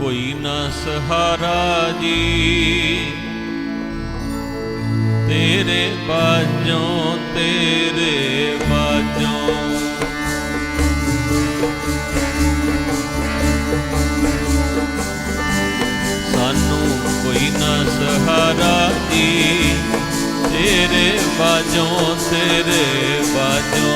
ਕੋਈ ਨਾ ਸਹਾਰਾ ਜੀ। ਤੇਰੇ ਬਾਝੋਂ ਤੇਰੇ ਬਾਝੋਂ। ਸਾਨੂੰ ਕੋਈ ਨਾ ਸਹਾਰਾ ਜੀ। ਤੇਰੇ ਬਾਝੋਂ ਤੇਰੇ ਬਾਝੋਂ।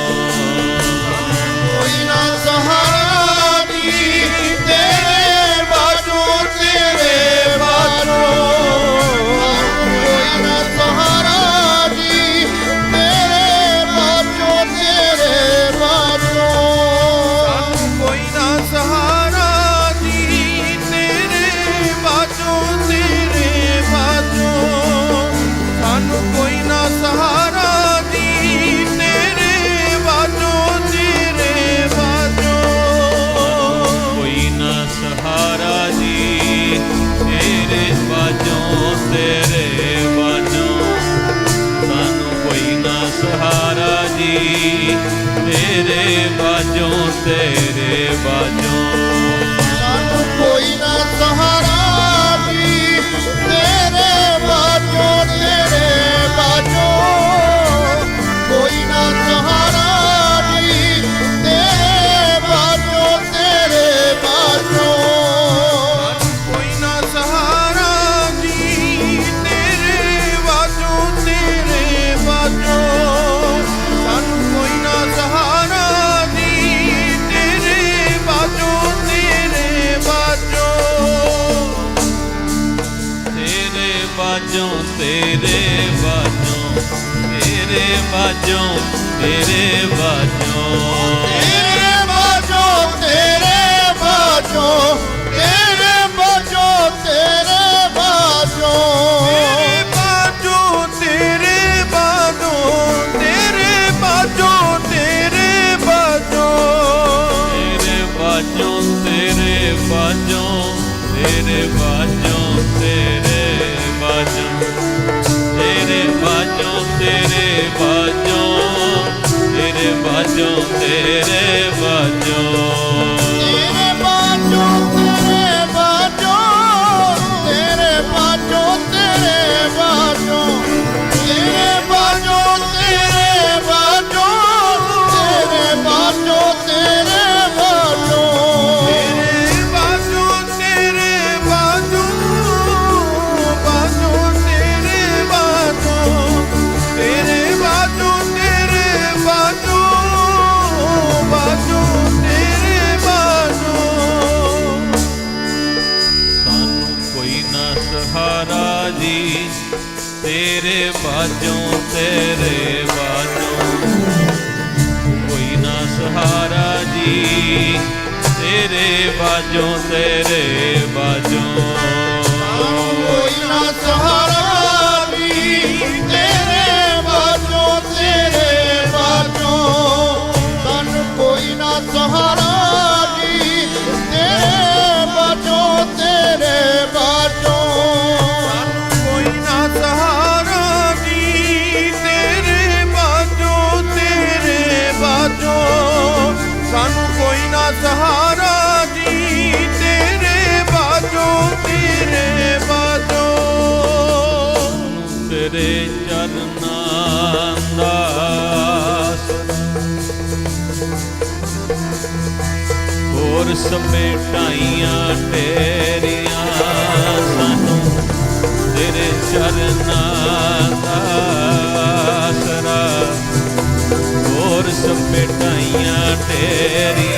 ਬਾਜੋਂ ਤੇਰੇ ਬਾਜੋਂ। ਬਾਝੋਂ ਤੇਰੇ ਬਾਝੋਂ ਤੇਰੇ ਬਾਝੋਂ ਤੇਰੇ ਬਾਝੋਂ ਤੇਰੇ ਬਾਝੋਂ ਤੇਰੇ ਬਾਝੋਂ ਤੇਰੇ ਬਾਝੋਂ ਤੇਰੇ ਬਾਝੋਂ ਬਾਜੋਂ ਤੇਰੇ ਬਾਜੋਂ ਤੇਰੇ ਬਾਜੋਂ ਤੇਰੇ ਬਾਝੋਂ ਤੇਰੇ ਬਾਝੋਂ ਤੇਰੇ ਬਾਝੋਂ। ਕੋਈ ਨਾ ਸਹਾਰਾ ਜੀ। ਤੇਰੇ ਬਾਝੋਂ ਤੇਰੇ ਬਾਝੋਂ। ਕੋਈ ਨਾ ਸਹਾਰਾ ਜੀ। ਤੇਰੇ ਬਾਝੋਂ ਤੇਰੇ ਬਾਝੋਂ। ਸਹਾਰਾ ਜੀ, ਤੇਰੇ ਬਾਜੋ ਤੇਰੇ ਬਾਝੋਂ। ਤੇਰੇ ਚਰਨਾਂ ਦਾ ਹੋਰ ਸਮੇਟਾਈਆਂ ਤੇਰੀਆਂ ਸਾਨੂੰ। ਤੇਰੇ ਚਰਨਾਂ ਦਾ ਆਸਰਾ ਹੋਰ ਸਮੇਟਾਈਆਂ ਤੇਰੀਆਂ